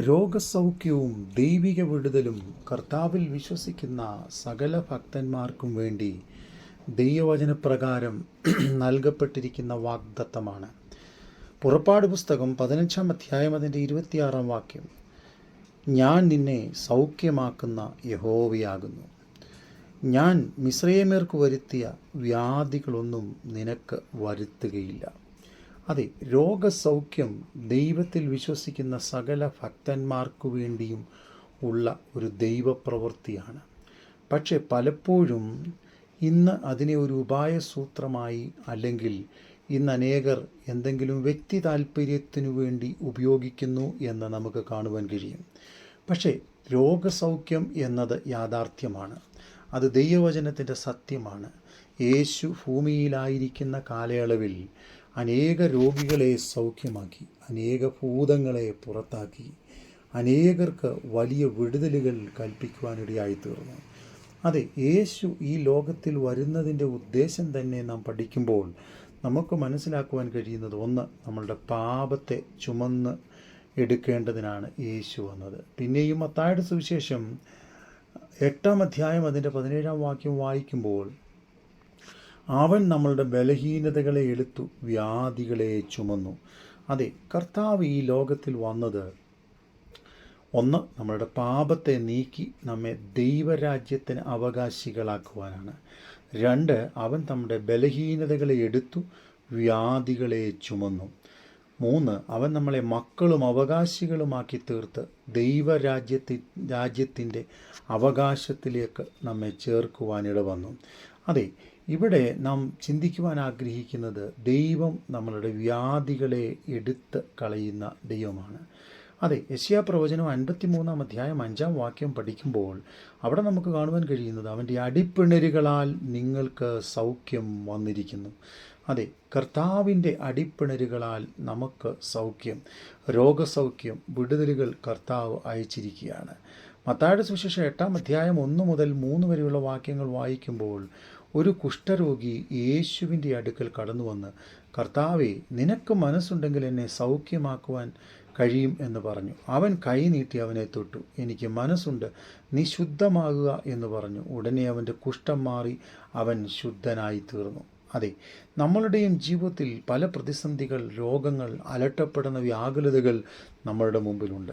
രോഗസൗഖ്യവും ദൈവിക വിടുതലും കർത്താവിൽ വിശ്വസിക്കുന്ന സകല ഭക്തന്മാർക്കും വേണ്ടി ദൈവവചനപ്രകാരം നൽകപ്പെട്ടിരിക്കുന്ന വാഗ്ദത്തമാണ്. പുറപ്പാട് പുസ്തകം പതിനഞ്ചാം അധ്യായം അതിന്റെ ഇരുപത്തിയാറാം വാക്യം. ഞാൻ നിന്നെ സൗഖ്യമാക്കുന്ന യഹോവയാകുന്നു. ഞാൻ മിശ്രയമേർക്ക് വരുത്തിയ വ്യാധികളൊന്നും നിനക്ക് വരുത്തുകയില്ല. അതെ രോഗസൗഖ്യം ദൈവത്തിൽ വിശ്വസിക്കുന്ന സകല ഭക്തന്മാർക്കു വേണ്ടിയും ഉള്ള ഒരു ദൈവപ്രവൃത്തിയാണ്. പക്ഷെ പലപ്പോഴും ഇന്ന് അതിനെ ഒരു ഉപായസൂത്രമായി അല്ലെങ്കിൽ ഇന്ന് അനേകർ എന്തെങ്കിലും വ്യക്തി താല്പര്യത്തിനു വേണ്ടി ഉപയോഗിക്കുന്നു എന്ന് നമുക്ക് കാണുവാൻ കഴിയും. പക്ഷേ രോഗസൗഖ്യം എന്നത് യാഥാർത്ഥ്യമാണ്. അത് ദൈവവചനത്തിന്റെ സത്യമാണ്. യേശു ഭൂമിയിലായിരിക്കുന്ന കാലയളവിൽ അനേക രോഗികളെ സൗഖ്യമാക്കി അനേക ഭൂതങ്ങളെ പുറത്താക്കി അനേകർക്ക് വലിയ വിടുതലുകൾ കൽപ്പിക്കുവാനിടയായി തീർന്നു. അതെ യേശു ഈ ലോകത്തിൽ വരുന്നതിന്റെ ഉദ്ദേശം തന്നെ നാം പഠിക്കുമ്പോൾ നമുക്ക് മനസ്സിലാക്കുവാൻ കഴിയുന്നത് ഒന്ന് നമ്മളുടെ പാപത്തെ ചുമന്ന് എടുക്കേണ്ടതിനാണ് യേശു വന്നത്. പിന്നെയും മത്തായുടെ സുവിശേഷം എട്ടാം അധ്യായം അതിന്റെ പതിനേഴാം വാക്യം വായിക്കുമ്പോൾ അവൻ നമ്മളുടെ ബലഹീനതകളെ എടുത്തു വ്യാധികളെ ചുമന്നു. അതെ കർത്താവ് ഈ ലോകത്തിൽ വന്നത് ഒന്ന് നമ്മളുടെ പാപത്തെ നീക്കി നമ്മെ ദൈവരാജ്യത്തിന് അവകാശികളാക്കുവാനാണ്. രണ്ട് അവൻ നമ്മുടെ ബലഹീനതകളെ എടുത്തു വ്യാധികളെ ചുമന്നു. മൂന്ന് അവൻ നമ്മളെ മക്കളും അവകാശികളുമാക്കി തീർത്ത് ദൈവരാജ്യത്തി രാജ്യത്തിന്റെ അവകാശത്തിലേക്ക് നമ്മെ ചേർക്കുവാനിട വന്നു അതെ ഇവിടെ നാം ചിന്തിക്കുവാൻ ആഗ്രഹിക്കുന്നത് ദൈവം നമ്മളുടെ വ്യാധികളെ എടുത്ത് കളയുന്ന ദൈവമാണ്. അതെ യശ്യാ പ്രവചനം അൻപത്തി മൂന്നാം അധ്യായം അഞ്ചാം വാക്യം പഠിക്കുമ്പോൾ അവിടെ നമുക്ക് കാണുവാൻ കഴിയുന്നത് അവന്റെ അടിപ്പിണരുകളാൽ നിങ്ങൾക്ക് സൗഖ്യം വന്നിരിക്കുന്നു. അതെ കർത്താവിന്റെ അടിപ്പിണരുകളാൽ നമുക്ക് സൗഖ്യം രോഗസൗഖ്യം വിടുതലുകൾ കർത്താവ് അയച്ചിരിക്കുകയാണ്. മത്തായുടെ സുശേഷം എട്ടാം അധ്യായം ഒന്ന് മുതൽ മൂന്ന് വരെയുള്ള വാക്യങ്ങൾ വായിക്കുമ്പോൾ ഒരു കുഷ്ഠരോഗി യേശുവിന്റെ അടുക്കൽ കടന്നു വന്ന് കർത്താവെ നിനക്ക് മനസ്സുണ്ടെങ്കിൽ എന്നെ സൗഖ്യമാക്കുവാൻ കഴിയും എന്ന് പറഞ്ഞു. അവൻ കൈ നീട്ടി അവനെ തൊട്ടു. എനിക്ക് മനസ്സുണ്ട്. നീ ശുദ്ധമാകുക എന്ന് പറഞ്ഞു. ഉടനെ അവന്റെ കുഷ്ഠം മാറി അവൻ ശുദ്ധനായി തീർന്നു അതെ നമ്മളുടെയും ജീവിതത്തിൽ പല പ്രതിസന്ധികൾ രോഗങ്ങൾ അലട്ടപ്പെടുന്ന വ്യാകുലതകൾ നമ്മളുടെ മുമ്പിലുണ്ട്.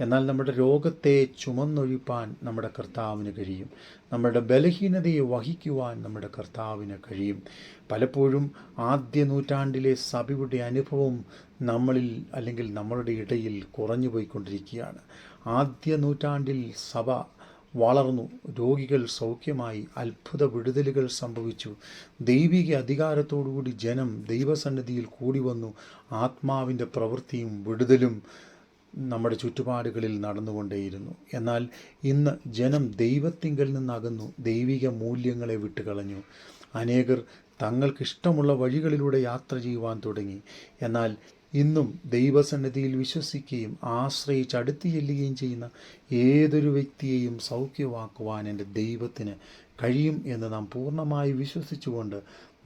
എന്നാൽ നമ്മുടെ രോഗത്തെ ചുമന്നൊഴിപ്പാൻ നമ്മുടെ കർത്താവിന് കഴിയും. നമ്മുടെ ബലഹീനതയെ വഹിക്കുവാൻ നമ്മുടെ കർത്താവിന് കഴിയും. പലപ്പോഴും ആദ്യ നൂറ്റാണ്ടിലെ സഭയുടെ അനുഭവം നമ്മളിൽ അല്ലെങ്കിൽ നമ്മളുടെ ഇടയിൽ കുറഞ്ഞു പോയിക്കൊണ്ടിരിക്കുകയാണ് ആദ്യ നൂറ്റാണ്ടിൽ സഭ വളർന്നു. രോഗികൾ സൗഖ്യമായി അത്ഭുത വിടുതലുകൾ സംഭവിച്ചു. ദൈവിക അധികാരത്തോടുകൂടി ജനം ദൈവസന്നിധിയിൽ കൂടി വന്നു. ആത്മാവിന്റെ പ്രവൃത്തിയും വിടുതലും നമ്മുടെ ചുറ്റുപാടുകളിൽ നടന്നുകൊണ്ടേയിരുന്നു. എന്നാൽ ഇന്ന് ജനം ദൈവത്തിങ്കൽ നിന്നകന്നു. ദൈവിക മൂല്യങ്ങളെ വിട്ടുകളഞ്ഞു. അനേകർ തങ്ങൾക്കിഷ്ടമുള്ള വഴികളിലൂടെ യാത്ര ചെയ്യുവാൻ തുടങ്ങി. എന്നാൽ ഇന്നും ദൈവസന്നിധിയിൽ വിശ്വസിക്കുകയും ആശ്രയിച്ച് അടുത്ത് ചെല്ലുകയും ചെയ്യുന്ന ഏതൊരു വ്യക്തിയെയും സൗഖ്യമാക്കുവാൻ എന്റെ ദൈവത്തിന് കഴിയും എന്ന് നാം പൂർണമായി വിശ്വസിച്ചുകൊണ്ട്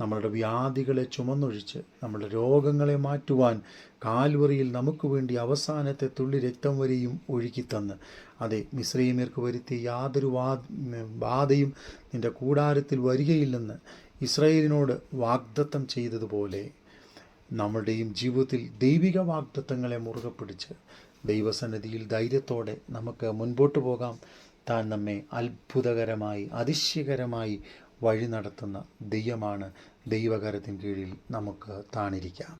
നമ്മളുടെ വ്യാധികളെ ചുമന്നൊഴിച്ച് നമ്മുടെ രോഗങ്ങളെ മാറ്റുവാൻ കാൽവറിയിൽ നമുക്ക് വേണ്ടി അവസാനത്തെ തുള്ളി രക്തം വരെയും ഒഴുക്കിത്തന്ന് അതെ മിശ്രീമേർക്ക് വരുത്തിയ യാതൊരു വാ ബാധയും നിന്റെ കൂടാരത്തിൽ വരികയില്ലെന്ന് ഇസ്രയേലിനോട് വാഗ്ദത്തം ചെയ്തതുപോലെ നമ്മുടെയും ജീവിതത്തിൽ ദൈവിക വാഗ്ദത്തങ്ങളെ മുറുകെ പിടിച്ച് ദൈവസന്നിധിയിൽ ധൈര്യത്തോടെ നമുക്ക് മുൻപോട്ട് പോകാം. താൻ നമ്മെ അത്ഭുതകരമായി അതിശയകരമായി വഴി നടത്തുന്ന ദൈവമാണ്. ദൈവകരത്തിൻ കീഴിൽ നമുക്ക് താണിരിക്കാം.